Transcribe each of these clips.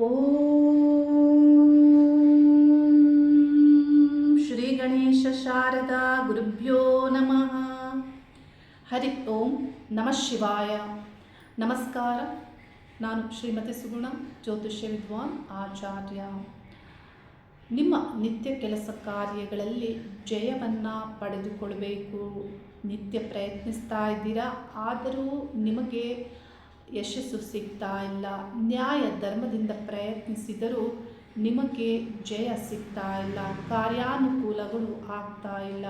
ಓಂ ಶ್ರೀ ಗಣೇಶ ಶಾರದಾ ಗುರುಭ್ಯೋ ನಮಃ ಹರಿ ಓಂ ನಮಃ ಶಿವಾಯ ನಮಸ್ಕಾರ ನಾನು ಶ್ರೀಮತಿ ಸುಗುಣ, ಜ್ಯೋತಿಷ್ಯ ವಿದ್ವಾನ್ ಆಚಾರ್ಯ. ನಿಮ್ಮ ನಿತ್ಯ ಕೆಲಸ ಕಾರ್ಯಗಳಲ್ಲಿ ಜಯವನ್ನು ಪಡೆದುಕೊಳ್ಬೇಕು. ನಿತ್ಯ ಪ್ರಯತ್ನಿಸ್ತಾ ಇದ್ದೀರಾ? ಆದರೂ ನಿಮಗೆ ಯಶಸ್ಸು ಸಿಗ್ತಾ ಇಲ್ಲ. ನ್ಯಾಯ ಧರ್ಮದಿಂದ ಪ್ರಯತ್ನಿಸಿದರೂ ನಿಮಗೆ ಜಯ ಸಿಗ್ತಾ ಇಲ್ಲ. ಕಾರ್ಯಾನುಕೂಲಗಳು ಆಗ್ತಾ ಇಲ್ಲ.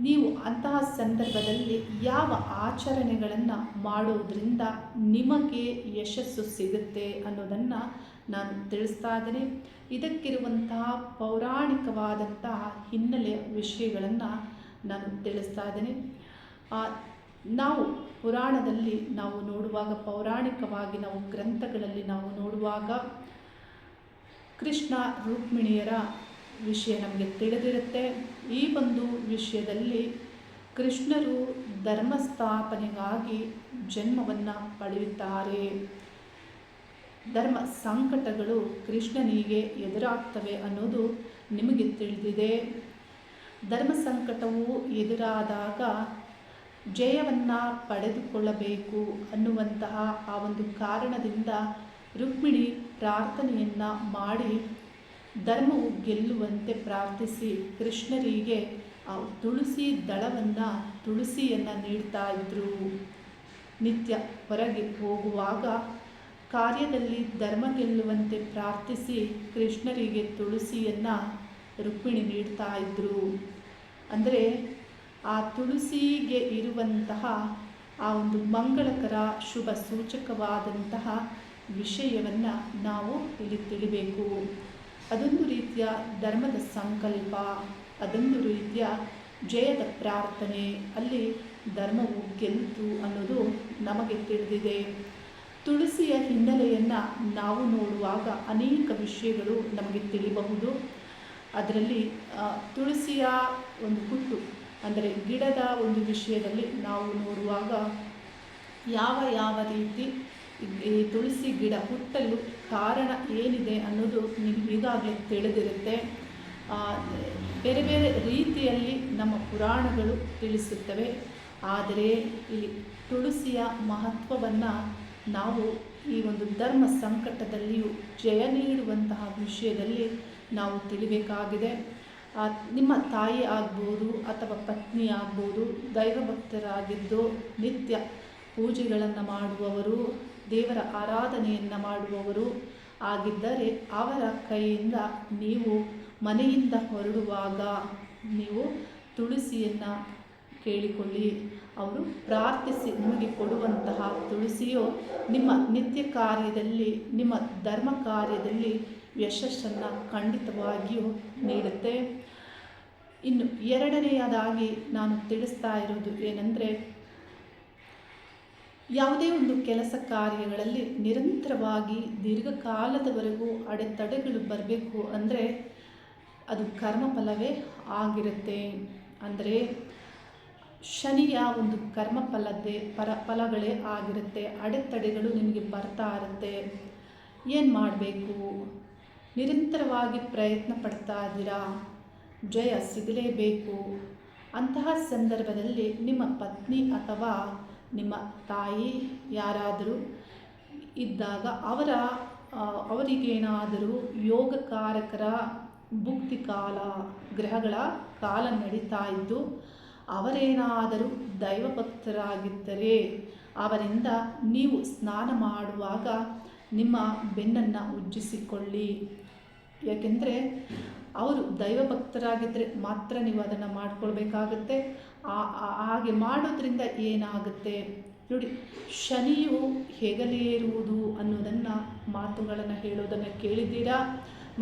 ನೀವು ಅಂತಹ ಸಂದರ್ಭದಲ್ಲಿ ಯಾವ ಆಚರಣೆಗಳನ್ನು ಮಾಡೋದ್ರಿಂದ ನಿಮಗೆ ಯಶಸ್ಸು ಸಿಗುತ್ತೆ ಅನ್ನೋದನ್ನು ನಾನು ತಿಳಿಸ್ತಾ ಇದ್ದೇನೆ. ಇದಕ್ಕಿರುವಂತಹ ಪೌರಾಣಿಕವಾದಂತಹ ಹಿನ್ನೆಲೆಯ ವಿಷಯಗಳನ್ನು ನಾನು ತಿಳಿಸ್ತಾ ಇದ್ದೇನೆ. ನಾವು ಪುರಾಣದಲ್ಲಿ ನಾವು ನೋಡುವಾಗ, ಪೌರಾಣಿಕವಾಗಿ ನಾವು ಗ್ರಂಥಗಳಲ್ಲಿ ನಾವು ನೋಡುವಾಗ ಕೃಷ್ಣ ರುಕ್ಮಿಣಿಯರ ವಿಷಯ ನಮಗೆ ತಿಳಿದಿರುತ್ತೆ. ಈ ಒಂದು ವಿಷಯದಲ್ಲಿ ಕೃಷ್ಣರು ಧರ್ಮ ಸ್ಥಾಪನೆಗಾಗಿ ಜನ್ಮವನ್ನು ಪಡೆಯುತ್ತಾರೆ. ಧರ್ಮ ಸಂಕಟಗಳು ಕೃಷ್ಣನಿಗೆ ಎದುರಾಗ್ತವೆ ಅನ್ನೋದು ನಿಮಗೆ ತಿಳಿದಿದೆ. ಧರ್ಮ ಸಂಕಟವು ಎದುರಾದಾಗ ಜಯವನ್ನು ಪಡೆದುಕೊಳ್ಳಬೇಕು ಅನ್ನುವಂತಹ ಆ ಒಂದು ಕಾರಣದಿಂದ ರುಕ್ಮಿಣಿ ಪ್ರಾರ್ಥನೆಯನ್ನು ಮಾಡಿ ಧರ್ಮವು ಗೆಲ್ಲುವಂತೆ ಪ್ರಾರ್ಥಿಸಿ ಕೃಷ್ಣರಿಗೆ ಆ ತುಳಸಿ ದಳವನ್ನು, ತುಳಸಿಯನ್ನು ನೀಡ್ತಾ ಇದ್ದರು ನಿತ್ಯ ಹೊರಗೆ ಹೋಗುವಾಗ ಕಾರ್ಯದಲ್ಲಿ ಧರ್ಮ ಗೆಲ್ಲುವಂತೆ ಪ್ರಾರ್ಥಿಸಿ ಕೃಷ್ಣರಿಗೆ ತುಳಸಿಯನ್ನು ರುಕ್ಮಿಣಿ ನೀಡ್ತಾ ಇದ್ದರು ಅಂದರೆ ಆ ತುಳಸಿಗೆ ಇರುವಂತಹ ಆ ಒಂದು ಮಂಗಳಕರ ಶುಭ ಸೂಚಕವಾದಂತಹ ವಿಷಯವನ್ನು ನಾವು ಇಲ್ಲಿ ತಿಳಿಬೇಕು. ಅದೊಂದು ರೀತಿಯ ಧರ್ಮದ ಸಂಕಲ್ಪ, ಅದೊಂದು ರೀತಿಯ ಜಯದ ಪ್ರಾರ್ಥನೆ, ಅಲ್ಲಿ ಧರ್ಮವು ಗೆಲ್ತು ಅನ್ನೋದು ನಮಗೆ ತಿಳಿದಿದೆ. ತುಳಸಿಯ ಹಿನ್ನೆಲೆಯನ್ನು ನಾವು ನೋಡುವಾಗ ಅನೇಕ ವಿಷಯಗಳು ನಮಗೆ ತಿಳಿಬಹುದು. ಅದರಲ್ಲಿ ತುಳಸಿಯ ಒಂದು ಹುಟ್ಟು ಅಂದರೆ ಗಿಡದ ಒಂದು ವಿಷಯದಲ್ಲಿ ನಾವು ನೋಡುವಾಗ ಯಾವ ಯಾವ ರೀತಿ ಈ ತುಳಸಿ ಗಿಡ ಹುಟ್ಟಲು ಕಾರಣ ಏನಿದೆ ಅನ್ನೋದು ನಿಮ್ಗೆ ಈಗಾಗಲೇ ತಿಳಿದಿರುತ್ತೆ. ಬೇರೆ ಬೇರೆ ರೀತಿಯಲ್ಲಿ ನಮ್ಮ ಪುರಾಣಗಳು ತಿಳಿಸುತ್ತವೆ. ಆದರೆ ಇಲ್ಲಿ ತುಳಸಿಯ ಮಹತ್ವವನ್ನು ನಾವು ಈ ಒಂದು ಧರ್ಮ ಸಂಕಟದಲ್ಲಿಯೂ ಜಯ ನೀಡುವಂತಹ ವಿಷಯದಲ್ಲಿ ನಾವು ತಿಳಿಬೇಕಾಗಿದೆ. ನಿಮ್ಮ ತಾಯಿ ಆಗ್ಬೋದು ಅಥವಾ ಪತ್ನಿ ಆಗ್ಬೋದು ದೈವಭಕ್ತರಾಗಿದ್ದು ನಿತ್ಯ ಪೂಜೆಗಳನ್ನು ಮಾಡುವವರು, ದೇವರ ಆರಾಧನೆಯನ್ನು ಮಾಡುವವರು ಆಗಿದ್ದರೆ ಅವರ ಕೈಯಿಂದ ನೀವು ಮನೆಯಿಂದ ಹೊರಡುವಾಗ ನೀವು ತುಳಸಿಯನ್ನು ಕೇಳಿಕೊಳ್ಳಿ. ಅವರು ಪ್ರಾರ್ಥಿಸಿ ನಿಮಗೆ ಕೊಡುವಂತಹ ತುಳಸಿಯು ನಿಮ್ಮ ನಿತ್ಯ ಕಾರ್ಯದಲ್ಲಿ, ನಿಮ್ಮ ಧರ್ಮ ಕಾರ್ಯದಲ್ಲಿ ಯಶಸ್ಸನ್ನು ಖಂಡಿತವಾಗಿಯೂ ನೀಡುತ್ತೆ. ಇನ್ನು ಎರಡನೆಯದಾಗಿ ನಾನು ತಿಳಿಸ್ತಾ ಇರೋದು ಏನೆಂದರೆ, ಯಾವುದೇ ಒಂದು ಕೆಲಸ ಕಾರ್ಯಗಳಲ್ಲಿ ನಿರಂತರವಾಗಿ ದೀರ್ಘಕಾಲದವರೆಗೂ ಅಡೆತಡೆಗಳು ಬರಬೇಕು ಅಂದರೆ ಅದು ಕರ್ಮಫಲವೇ ಆಗಿರುತ್ತೆ. ಅಂದರೆ ಶನಿಯ ಒಂದು ಕರ್ಮಫಲದ್ದೇ ಪರ ಫಲಗಳೇ ಆಗಿರುತ್ತೆ, ಅಡೆತಡೆಗಳು ನಿಮಗೆ ಬರ್ತಾ ಇರುತ್ತೆ. ಏನು ಮಾಡಬೇಕು? ನಿರಂತರವಾಗಿ ಪ್ರಯತ್ನ ಪಡ್ತಾ ಇದ್ದೀರಾ? ಜಯ ಸಿಗಲೇಬೇಕು. ಅಂತಹ ಸಂದರ್ಭದಲ್ಲಿ ನಿಮ್ಮ ಪತ್ನಿ ಅಥವಾ ನಿಮ್ಮ ತಾಯಿ ಯಾರಾದರೂ ಇದ್ದಾಗ ಅವರ ಅವರಿಗೇನಾದರೂ ಯೋಗಕಾರಕರ ಭುಕ್ತಿ ಕಾಲ, ಗ್ರಹಗಳ ಕಾಲ ನಡೀತಾ ಇದ್ದು, ಅವರೇನಾದರೂ ದೈವಭಕ್ತರಾಗಿದ್ದರೆ, ಅವರಿಂದ ನೀವು ಸ್ನಾನ ಮಾಡುವಾಗ ನಿಮ್ಮ ಬೆನ್ನನ್ನು ಉಜ್ಜಿಸಿಕೊಳ್ಳಿ. ಯಾಕೆಂದರೆ ಅವರು ದೈವಭಕ್ತರಾಗಿದ್ದರೆ ಮಾತ್ರ ನೀವು ಅದನ್ನು ಮಾಡ್ಕೊಳ್ಬೇಕಾಗತ್ತೆ. ಹಾಗೆ ಮಾಡೋದ್ರಿಂದ ಏನಾಗುತ್ತೆ? ನೋಡಿ, ಶನಿಯು ಹೆಗಲೇರುವುದು ಅನ್ನೋದನ್ನು ಮಾತುಗಳನ್ನು ಹೇಳೋದನ್ನು ಕೇಳಿದ್ದೀರಾ?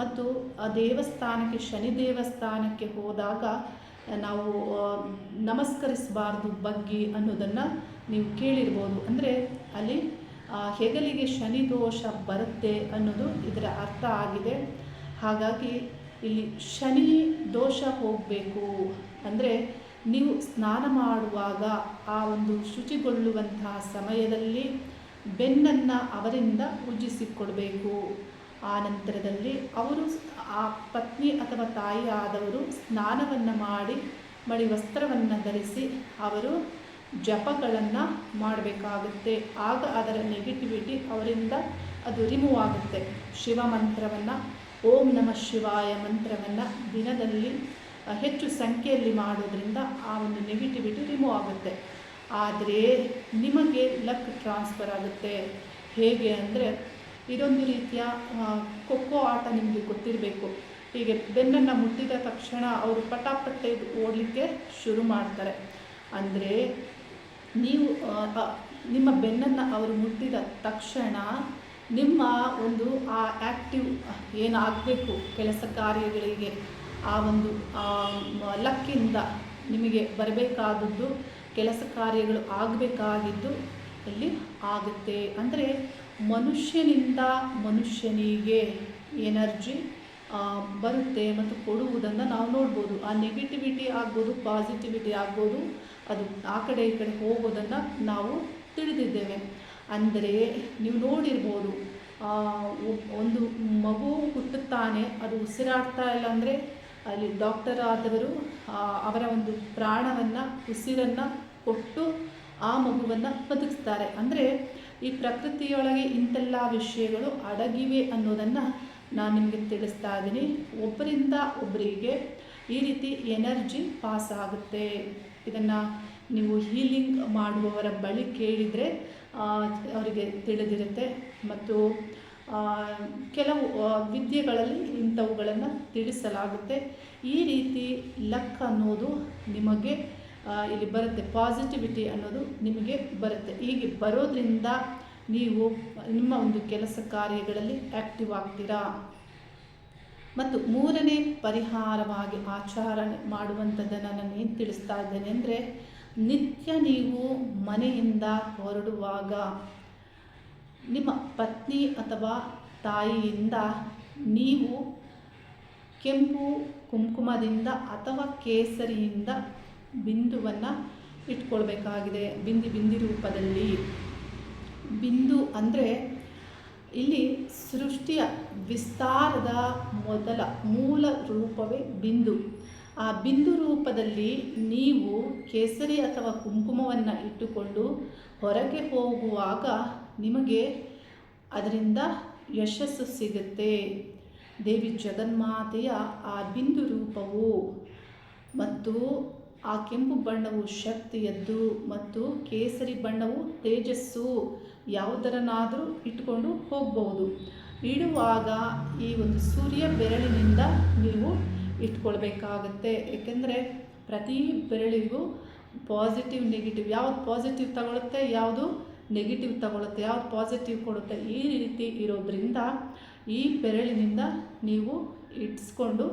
ಮತ್ತು ಆ ದೇವಸ್ಥಾನಕ್ಕೆ, ಶನಿ ದೇವಸ್ಥಾನಕ್ಕೆ ಹೋದಾಗ ನಾವು ನಮಸ್ಕರಿಸಬಾರ್ದು ಬಗ್ಗಿ ಅನ್ನೋದನ್ನು ನೀವು ಕೇಳಿರ್ಬೋದು. ಅಂದರೆ ಅಲ್ಲಿ ಹೆಗಲಿಗೆ ಶನಿ ದೋಷ ಬರುತ್ತೆ ಅನ್ನೋದು ಇದರ ಅರ್ಥ ಆಗಿದೆ. ಹಾಗಾಗಿ ಇಲ್ಲಿ ಶನಿ ದೋಷ ಹೋಗಬೇಕು ಅಂದರೆ ನೀವು ಸ್ನಾನ ಮಾಡುವಾಗ ಆ ಒಂದು ಶುಚಿಗೊಳ್ಳುವಂತಹ ಸಮಯದಲ್ಲಿ ಬೆನ್ನನ್ನು ಅವರಿಂದ ಉಜ್ಜಿಸಿಕೊಡಬೇಕು ಆ ನಂತರದಲ್ಲಿ ಅವರು ಆ ಪತ್ನಿ ಅಥವಾ ತಾಯಿ ಆದವರು ಸ್ನಾನವನ್ನು ಮಾಡಿ ಮಡಿ ವಸ್ತ್ರವನ್ನು ಧರಿಸಿ ಅವರು ಜಪಗಳನ್ನು ಮಾಡಬೇಕಾಗುತ್ತೆ. ಆಗ ಅದರ ನೆಗೆಟಿವಿಟಿ ಅವರಿಂದ ಅದು ರಿಮೂವ್ ಆಗುತ್ತೆ. ಶಿವ ಮಂತ್ರವನ್ನು, ಓಂ ನಮಃ ಶಿವಾಯ ಮಂತ್ರವನ್ನು ದಿನದಲ್ಲಿ ಹೆಚ್ಚು ಸಂಖ್ಯೆಯಲ್ಲಿ ಮಾಡೋದ್ರಿಂದ ಆ ಒಂದು ನೆಗೆಟಿವಿಟಿ ರಿಮೂವ್ ಆಗುತ್ತೆ. ಆದರೆ ನಿಮಗೆ ಲಕ್ ಟ್ರಾನ್ಸ್ಫರ್ ಆಗುತ್ತೆ. ಹೇಗೆ ಅಂದರೆ, ಇದೊಂದು ರೀತಿಯ ಖೋಖೋ ಆಟ ನಿಮಗೆ ಗೊತ್ತಿರಬೇಕು. ಹೀಗೆ ಬೆನ್ನನ್ನು ಮುಟ್ಟಿದ ತಕ್ಷಣ ಅವರು ಪಟಾಪಟ್ಟೆ ಓಡಲಿಕ್ಕೆ ಶುರು ಮಾಡ್ತಾರೆ. ಅಂದರೆ ನೀವು ನಿಮ್ಮ ಬೆನ್ನನ್ನು ಅವರು ಮುಟ್ಟಿದ ತಕ್ಷಣ ನಿಮ್ಮ ಒಂದು, ಆ ಆ್ಯಕ್ಟಿವ್ ಏನಾಗಬೇಕು ಕೆಲಸ ಕಾರ್ಯಗಳಿಗೆ, ಆ ಒಂದು ಲಕ್ಕಿಂದ ನಿಮಗೆ ಬರಬೇಕಾದದ್ದು ಕೆಲಸ ಕಾರ್ಯಗಳು ಆಗಬೇಕಾಗಿದ್ದು ಇಲ್ಲಿ ಆಗುತ್ತೆ. ಅಂದರೆ ಮನುಷ್ಯನಿಂದ ಮನುಷ್ಯನಿಗೆ ಎನರ್ಜಿ ಬರುತ್ತೆ ಮತ್ತು ಕೊಡುವುದನ್ನು ನಾವು ನೋಡ್ಬೋದು. ಆ ನೆಗೆಟಿವಿಟಿ ಆಗ್ಬೋದು ಪಾಸಿಟಿವಿಟಿ ಆಗ್ಬೋದು, ಅದು ಆ ಕಡೆ ಈ ಕಡೆ ಹೋಗೋದನ್ನು ನಾವು ತಿಳಿದಿದ್ದೇವೆ. ಅಂದರೆ ನೀವು ನೋಡಿರ್ಬೋದು ಒಂದು ಮಗು ಹುಟ್ಟುತ್ತಾನೆ, ಅದು ಉಸಿರಾಡ್ತಾ ಇಲ್ಲ ಅಂದರೆ ಅಲ್ಲಿ ಡಾಕ್ಟರ್ ಆದವರು ಅವರ ಒಂದು ಪ್ರಾಣವನ್ನು, ಉಸಿರನ್ನು ಕೊಟ್ಟು ಆ ಮಗುವನ್ನು ಬದುಕಿಸ್ತಾರೆ. ಅಂದರೆ ಈ ಪ್ರಕೃತಿಯೊಳಗೆ ಇಂತೆಲ್ಲ ವಿಷಯಗಳು ಅಡಗಿವೆ ಅನ್ನೋದನ್ನು ನಾನು ನಿಮಗೆ ತಿಳಿಸ್ತಾ ಇದ್ದೀನಿ ಒಬ್ಬರಿಂದ ಒಬ್ಬರಿಗೆ ಈ ರೀತಿ ಎನರ್ಜಿ ಪಾಸ್ ಆಗುತ್ತೆ. ಇದನ್ನು ನೀವು ಹೀಲಿಂಗ್ ಮಾಡುವವರ ಬಳಿ ಕೇಳಿದರೆ ಅವರಿಗೆ ತಿಳಿದಿರುತ್ತೆ. ಮತ್ತು ಕೆಲವು ವಿದ್ಯೆಗಳಲ್ಲಿ ಇಂಥವುಗಳನ್ನು ತಿಳಿಸಲಾಗುತ್ತೆ. ಈ ರೀತಿ ಲಕ್ ಅನ್ನೋದು ನಿಮಗೆ ಇಲ್ಲಿ ಬರುತ್ತೆ. ಪಾಸಿಟಿವಿಟಿ ಅನ್ನೋದು ನಿಮಗೆ ಬರುತ್ತೆ. ಹೀಗೆ ಬರೋದ್ರಿಂದ ನೀವು ನಿಮ್ಮ ಒಂದು ಕೆಲಸ ಕಾರ್ಯಗಳಲ್ಲಿ ಆ್ಯಕ್ಟಿವ್ ಆಗ್ತೀರಾ? ಮತ್ತು ಮೂರನೇ ಪರಿಹಾರವಾಗಿ ಆಚರಣೆ ಮಾಡುವಂಥದ್ದನ್ನು ನಾನು ಏನು ತಿಳಿಸ್ತಾ ಇದ್ದೇನೆ ಅಂದರೆ, ನಿತ್ಯ ನೀವು ಮನೆಯಿಂದ ಹೊರಡುವಾಗ ನಿಮ್ಮ ಪತ್ನಿ ಅಥವಾ ತಾಯಿಯಿಂದ ನೀವು ಕೆಂಪು ಕುಂಕುಮದಿಂದ ಅಥವಾ ಕೇಸರಿಯಿಂದ ಬಿಂದುವನ್ನು ಇಟ್ಕೊಳ್ಬೇಕಾಗಿದೆ. ಬಿಂದಿ ಬಿಂದಿ ರೂಪದಲ್ಲಿ. ಬಿಂದು ಅಂದರೆ ಇಲ್ಲಿ ಸೃಷ್ಟಿಯ ವಿಸ್ತಾರದ ಮೊದಲ ಮೂಲ ರೂಪವೇ ಬಿಂದು. ಆ ಬಿಂದು ರೂಪದಲ್ಲಿ ನೀವು ಕೇಸರಿ ಅಥವಾ ಕುಂಕುಮವನ್ನು ಇಟ್ಟುಕೊಂಡು ಹೊರಗೆ ಹೋಗುವಾಗ ನಿಮಗೆ ಅದರಿಂದ ಯಶಸ್ಸು ಸಿಗುತ್ತೆ. ದೇವಿ ಜಗನ್ಮಾತೆಯ ಆ ಬಿಂದು ರೂಪವು. ಮತ್ತು ಆ ಕೆಂಪು ಬಣ್ಣವು ಶಕ್ತಿಯದ್ದು ಮತ್ತು ಕೇಸರಿ ಬಣ್ಣವು ತೇಜಸ್ಸು ಯಾವುದರನ್ನಾದರೂ ಇಟ್ಕೊಂಡು ಹೋಗಬಹುದು. ಇಡುವಾಗ ಈ ಒಂದು ಸೂರ್ಯ ಬೆರಳಿನಿಂದ ನೀವು ಇಟ್ಕೊಳ್ಬೇಕಾಗತ್ತೆ. ಏಕೆಂದರೆ ಪ್ರತಿ ಬೆರಳಿಗೂ ಪಾಸಿಟಿವ್, ನೆಗೆಟಿವ್, ಯಾವುದು ಪಾಸಿಟಿವ್ ತಗೊಳುತ್ತೆ, ಯಾವುದು ನೆಗೆಟಿವ್ ತಗೊಳುತ್ತೆ, ಯಾವುದು ಪಾಸಿಟಿವ್ ಕೊಡುತ್ತೆ, ಈ ರೀತಿ ಇರೋದ್ರಿಂದ ಈ ಬೆರಳಿನಿಂದ ನೀವು ಇಟ್ಸ್ಕೊಂಡು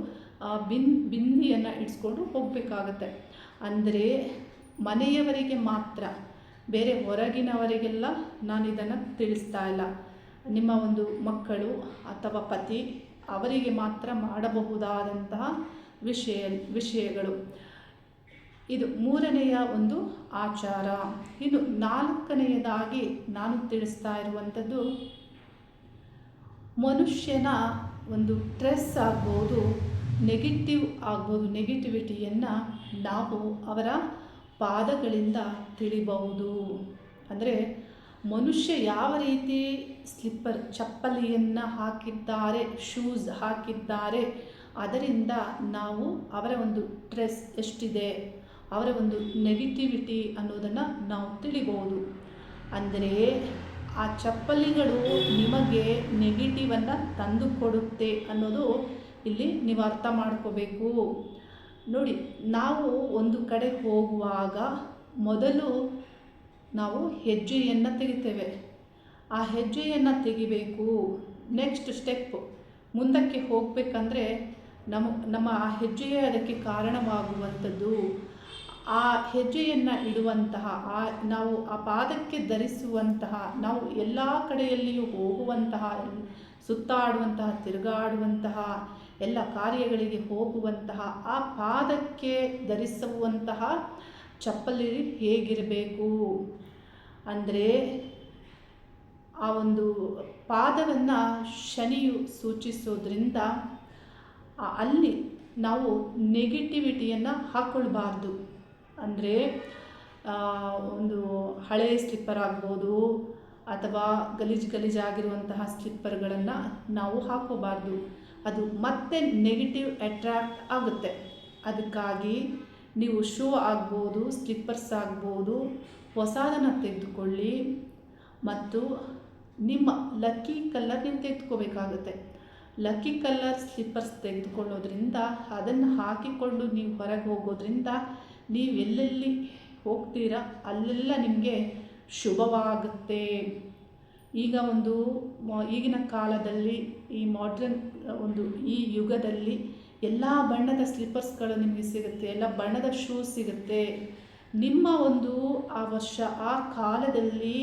ಬಿನ್, ಬಿಂದಿಯನ್ನು ಇಟ್ಸ್ಕೊಂಡು ಹೋಗಬೇಕಾಗತ್ತೆ. ಅಂದರೆ ಮನೆಯವರಿಗೆ ಮಾತ್ರ, ಬೇರೆ ಹೊರಗಿನವರಿಗೆಲ್ಲ ನಾನು ಇದನ್ನು ತಿಳಿಸ್ತಾ ಇಲ್ಲ. ನಿಮ್ಮ ಒಂದು ಮಕ್ಕಳು ಅಥವಾ ಪತಿ ಅವರಿಗೆ ಮಾತ್ರ ಮಾಡಬಹುದಾದಂತಹ ವಿಷಯ, ವಿಷಯಗಳು. ಇದು ಮೂರನೆಯ ಒಂದು ಆಚಾರ. ಇದು ನಾಲ್ಕನೆಯದಾಗಿ ನಾನು ತಿಳಿಸ್ತಾ ಇರುವಂಥದ್ದು ಮನುಷ್ಯನ ಒಂದು ಸ್ಟ್ರೆಸ್ ಆಗ್ಬೋದು ನೆಗೆಟಿವ್ ಆಗ್ಬೋದು, ನೆಗೆಟಿವಿಟಿಯನ್ನು ನಾವು ಅವರ ಪಾದಗಳಿಂದ ತಿಳಿಬಹುದು. ಅಂದರೆ ಮನುಷ್ಯ ಯಾವ ರೀತಿ ಸ್ಲಿಪ್ಪರ್, ಚಪ್ಪಲಿಯನ್ನು ಹಾಕಿದ್ದಾರೆ, ಶೂಸ್ ಹಾಕಿದ್ದಾರೆ, ಅದರಿಂದ ನಾವು ಅವರ ಒಂದು ಡ್ರೆಸ್ ಎಷ್ಟಿದೆ, ಅವರ ಒಂದು ನೆಗೆಟಿವಿಟಿ ಅನ್ನೋದನ್ನು ನಾವು ತಿಳಿಬೋದು ಅಂದರೆ ಆ ಚಪ್ಪಲಿಗಳು ನಿಮಗೆ ನೆಗೆಟಿವನ್ನು ತಂದುಕೊಡುತ್ತೆ ಅನ್ನೋದು ಇಲ್ಲಿ ನೀವು ಅರ್ಥ ಮಾಡ್ಕೋಬೇಕು. ನೋಡಿ, ನಾವು ಒಂದು ಕಡೆ ಹೋಗುವಾಗ ಮೊದಲು ನಾವು ಹೆಜ್ಜೆಯನ್ನು ತೆಗಿತೇವೆ. ಆ ಹೆಜ್ಜೆಯನ್ನು ತೆಗಿಬೇಕು. ನೆಕ್ಸ್ಟ್ ಸ್ಟೆಪ್ ಮುಂದಕ್ಕೆ ಹೋಗಬೇಕಂದ್ರೆ ನಮ್ಮ ನಮ್ಮ ಆ ಹೆಜ್ಜೆಯೇ ಅದಕ್ಕೆ ಕಾರಣವಾಗುವಂಥದ್ದು. ಆ ಹೆಜ್ಜೆಯನ್ನು ಇಡುವಂತಹ, ಆ ನಾವು ಆ ಪಾದಕ್ಕೆ ಧರಿಸುವಂತಹ, ನಾವು ಎಲ್ಲ ಕಡೆಯಲ್ಲಿಯೂ ಹೋಗುವಂತಹ, ಸುತ್ತಾಡುವಂತಹ, ತಿರುಗಾಡುವಂತಹ ಎಲ್ಲ ಕಾರ್ಯಗಳಿಗೆ ಹೋಗುವಂತಹ, ಆ ಪಾದಕ್ಕೆ ಧರಿಸುವಂತಹ ಚಪ್ಪಲಿ ಹೇಗಿರಬೇಕು? ಅಂದರೆ ಆ ಒಂದು ಪಾದವನ್ನು ಶನಿಯು ಸೂಚಿಸೋದ್ರಿಂದ ಅಲ್ಲಿ ನಾವು ನೆಗೆಟಿವಿಟಿಯನ್ನು ಹಾಕ್ಕೊಳ್ಬಾರ್ದು ಅಂದರೆ ಒಂದು ಹಳೆ ಸ್ಲಿಪ್ಪರ್ ಆಗ್ಬೋದು ಅಥವಾ ಗಲೀಜು ಗಲೀಜಾಗಿರುವಂತಹ ಸ್ಲಿಪ್ಪರ್ಗಳನ್ನು ನಾವು ಹಾಕೋಬಾರ್ದು. ಅದು ಮತ್ತೆ ನೆಗೆಟಿವ್ ಅಟ್ರಾಕ್ಟ್ ಆಗುತ್ತೆ. ಅದಕ್ಕಾಗಿ ನೀವು ಶೂ ಆಗ್ಬೋದು ಸ್ಲಿಪ್ಪರ್ಸ್ ಆಗ್ಬೋದು, ಹೊಸದನ್ನು ತೆಗೆದುಕೊಳ್ಳಿ ಮತ್ತು ನಿಮ್ಮ ಲಕ್ಕಿ ಕಲ್ಲರ್ ನೀವು ತೆಗೆದುಕೋಬೇಕಾಗುತ್ತೆ. ಲಕ್ಕಿ ಕಲ್ಲರ್ ಸ್ಲಿಪ್ಪರ್ಸ್ ತೆಗೆದುಕೊಳ್ಳೋದ್ರಿಂದ ಅದನ್ನು ಹಾಕಿಕೊಂಡು ನೀವು ಹೊರಗೆ ಹೋಗೋದ್ರಿಂದ ನೀವು ಎಲ್ಲೆಲ್ಲಿ ಹೋಗ್ತೀರಾ ಅಲ್ಲೆಲ್ಲ ನಿಮಗೆ ಶುಭವಾಗುತ್ತೆ. ಈಗ ಒಂದು ಈಗಿನ ಕಾಲದಲ್ಲಿ ಈ ಮಾಡ್ರನ್ ಒಂದು ಈ ಯುಗದಲ್ಲಿ ಎಲ್ಲ ಬಣ್ಣದ ಸ್ಲಿಪ್ಪರ್ಸ್ಗಳು ನಿಮಗೆ ಸಿಗುತ್ತೆ, ಎಲ್ಲ ಬಣ್ಣದ ಶೂಸ್ ಸಿಗುತ್ತೆ. ನಿಮ್ಮ ಒಂದು ಆ ವರ್ಷ, ಆ ಕಾಲದಲ್ಲಿ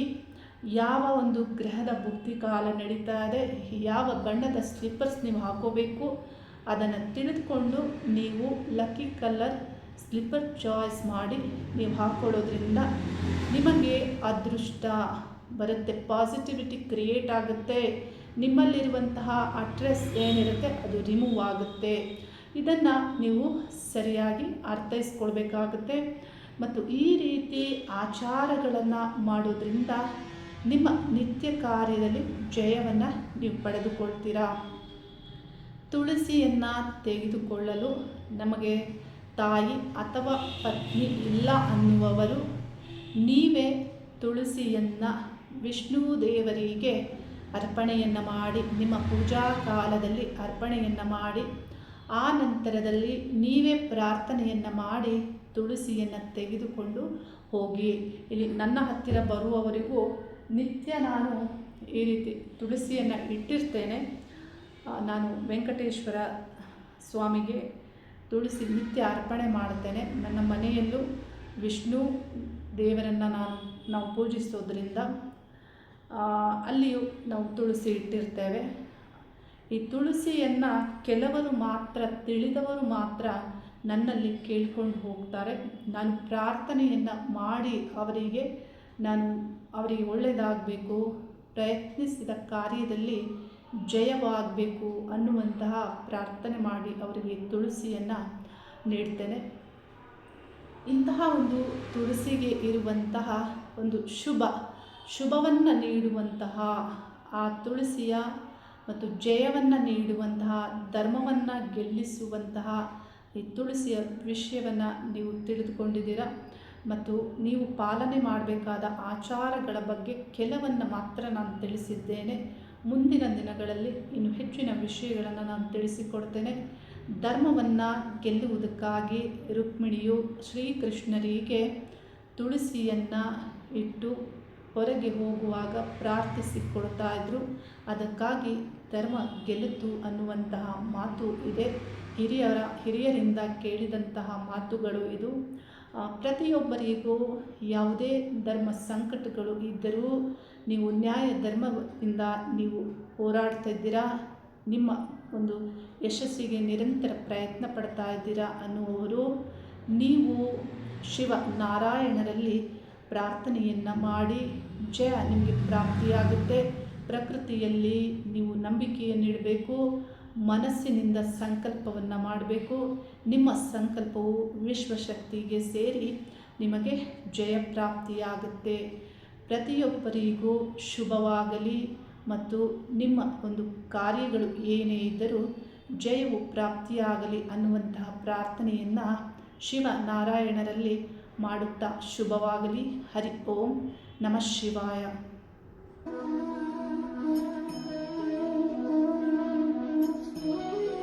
ಯಾವ ಒಂದು ಗ್ರಹದ ಭುಕ್ತಿ ಕಾಲ ನಡೀತಾ ಇದೆ, ಯಾವ ಬಣ್ಣದ ಸ್ಲಿಪ್ಪರ್ಸ್ ನೀವು ಹಾಕೋಬೇಕು, ಅದನ್ನು ತಿಳಿದುಕೊಂಡು ನೀವು ಲಕ್ಕಿ ಕಲರ್ ಸ್ಲಿಪ್ಪರ್ ಚಾಯ್ಸ್ ಮಾಡಿ ನೀವು ಹಾಕ್ಕೊಳ್ಳೋದ್ರಿಂದ ನಿಮಗೆ ಅದೃಷ್ಟ ಬರುತ್ತೆ ಪಾಸಿಟಿವಿಟಿ ಕ್ರಿಯೇಟ್ ಆಗುತ್ತೆ. ನಿಮ್ಮಲ್ಲಿರುವಂತಹ ಅಡ್ರೆಸ್ ಏನಿರುತ್ತೆ ಅದು ರಿಮೂವ್ ಆಗುತ್ತೆ. ಇದನ್ನು ನೀವು ಸರಿಯಾಗಿ ಅರ್ಥೈಸ್ಕೊಳ್ಬೇಕಾಗುತ್ತೆ. ಮತ್ತು ಈ ರೀತಿ ಆಚಾರಗಳನ್ನು ಮಾಡೋದ್ರಿಂದ ನಿಮ್ಮ ನಿತ್ಯ ಕಾರ್ಯದಲ್ಲಿ ಜಯವನ್ನು ನೀವು ಪಡೆದುಕೊಳ್ತೀರಾ? ತುಳಸಿಯನ್ನು ತೆಗೆದುಕೊಳ್ಳಲು ನಮಗೆ ತಾಯಿ ಅಥವಾ ಪತ್ನಿ ಇಲ್ಲ ಅನ್ನುವವರು ನೀವೇ ತುಳಸಿಯನ್ನು ವಿಷ್ಣು ದೇವರಿಗೆ ಅರ್ಪಣೆಯನ್ನು ಮಾಡಿ, ನಿಮ್ಮ ಪೂಜಾ ಕಾಲದಲ್ಲಿ ಅರ್ಪಣೆಯನ್ನು ಮಾಡಿ, ಆ ನಂತರದಲ್ಲಿ ನೀವೇ ಪ್ರಾರ್ಥನೆಯನ್ನು ಮಾಡಿ ತುಳಸಿಯನ್ನು ತೆಗೆದುಕೊಂಡು ಹೋಗಿ. ಇಲ್ಲಿ ನನ್ನ ಹತ್ತಿರ ಬರುವವರಿಗೂ ನಿತ್ಯ ನಾನು ಈ ರೀತಿ ತುಳಸಿಯನ್ನು ಇಟ್ಟಿರ್ತೇನೆ. ನಾನು ವೆಂಕಟೇಶ್ವರ ಸ್ವಾಮಿಗೆ ತುಳಸಿ ನಿತ್ಯ ಅರ್ಪಣೆ ಮಾಡುತ್ತೇನೆ ನನ್ನ ಮನೆಯಲ್ಲೂ ವಿಷ್ಣು ದೇವರನ್ನು ನಾನು, ನಾವು ಪೂಜಿಸೋದ್ರಿಂದ ಅಲ್ಲಿಯೂ ನಾವು ತುಳಸಿ ಇಟ್ಟಿರ್ತೇವೆ. ಈ ತುಳಸಿಯನ್ನು ಕೆಲವರು ಮಾತ್ರ, ತಿಳಿದವರು ಮಾತ್ರ ನನ್ನಲ್ಲಿ ಕೇಳ್ಕೊಂಡು ಹೋಗ್ತಾರೆ. ನಾನು ಪ್ರಾರ್ಥನೆಯನ್ನು ಮಾಡಿ ಅವರಿಗೆ, ನಾನು ಅವರಿಗೆ ಒಳ್ಳೆಯದಾಗಬೇಕು ಪ್ರಯತ್ನಿಸಿದ ಕಾರ್ಯದಲ್ಲಿ ಜಯವಾಗಬೇಕು ಅನ್ನುವಂತಹ ಪ್ರಾರ್ಥನೆ ಮಾಡಿ ಅವರಿಗೆ ತುಳಸಿಯನ್ನು ನೀಡ್ತೇನೆ. ಇಂತಹ ಒಂದು ತುಳಸಿಗೆ ಇರುವಂತಹ ಒಂದು ಶುಭ ಶುಭವನ್ನು ನೀಡುವಂತಹ ಆ ತುಳಸಿಯ ಮತ್ತು ಜಯವನ್ನು ನೀಡುವಂತಹ, ಧರ್ಮವನ್ನು ಗೆಲ್ಲಿಸುವಂತಹ ಈ ತುಳಸಿಯ ವಿಷಯವನ್ನು ನೀವು ತಿಳಿದುಕೊಂಡಿದ್ದೀರಾ? ಮತ್ತು ನೀವು ಪಾಲನೆ ಮಾಡಬೇಕಾದ ಆಚಾರಗಳ ಬಗ್ಗೆ ಕೆಲವನ್ನು ಮಾತ್ರ ನಾನು ತಿಳಿಸಿದ್ದೇನೆ. ಮುಂದಿನ ದಿನಗಳಲ್ಲಿ ಇನ್ನು ಹೆಚ್ಚಿನ ವಿಷಯಗಳನ್ನು ನಾನು ತಿಳಿಸಿಕೊಡ್ತೇನೆ. ಧರ್ಮವನ್ನು ಗೆಲ್ಲುವುದಕ್ಕಾಗಿ ರುಕ್ಮಿಣಿಯು ಶ್ರೀಕೃಷ್ಣರಿಗೆ ತುಳಸಿಯನ್ನು ಇಟ್ಟು ಹೊರಗೆ ಹೋಗುವಾಗ ಪ್ರಾರ್ಥಿಸಿಕೊಡ್ತಾ ಇದ್ರು. ಅದಕ್ಕಾಗಿ ಧರ್ಮ ಗೆಲ್ಲಿತು ಅನ್ನುವಂತಹ ಮಾತು ಇದೆ. ಹಿರಿಯರ, ಹಿರಿಯರಿಂದ ಕೇಳಿದಂತಹ ಮಾತುಗಳು ಇದು. ಪ್ರತಿಯೊಬ್ಬರಿಗೂ ಯಾವುದೇ ಧರ್ಮ ಸಂಕಟಗಳು ಇದ್ದರೂ ನೀವು ನ್ಯಾಯ ಧರ್ಮದಿಂದ ನೀವು ಹೋರಾಡ್ತಾ ಇದ್ದೀರಾ? ನಿಮ್ಮ ಒಂದು ಯಶಸ್ಸಿಗೆ ನಿರಂತರ ಪ್ರಯತ್ನ ಪಡ್ತಾ ಇದ್ದೀರಾ ಅನ್ನುವರು ನೀವು ಶಿವ ನಾರಾಯಣರಲ್ಲಿ ಪ್ರಾರ್ಥನೆಯನ್ನು ಮಾಡಿ ಜಯ ನಿಮಗೆ ಪ್ರಾಪ್ತಿಯಾಗುತ್ತೆ. ಪ್ರಕೃತಿಯಲ್ಲಿ ನೀವು ನಂಬಿಕೆಯನ್ನಿಡಬೇಕು ಮನಸ್ಸಿನಿಂದ ಸಂಕಲ್ಪವನ್ನು ಮಾಡಬೇಕು. ನಿಮ್ಮ ಸಂಕಲ್ಪವು ವಿಶ್ವಶಕ್ತಿಗೆ ಸೇರಿ ನಿಮಗೆ ಜಯ ಪ್ರಾಪ್ತಿಯಾಗುತ್ತೆ. ಪ್ರತಿಯೊಬ್ಬರಿಗೂ ಶುಭವಾಗಲಿ ಮತ್ತು ನಿಮ್ಮ ಒಂದು ಕಾರ್ಯಗಳು ಏನೇ ಇದ್ದರೂ ಜಯವು ಪ್ರಾಪ್ತಿಯಾಗಲಿ ಅನ್ನುವಂತಹ ಪ್ರಾರ್ಥನೆಯನ್ನು ಶಿವ ನಾರಾಯಣರಲ್ಲಿ ಮಾಡುತ್ತಾ ಶುಭವಾಗಲಿ. ಹರಿ ಓಂ ನಮಃ ಶಿವಾಯ.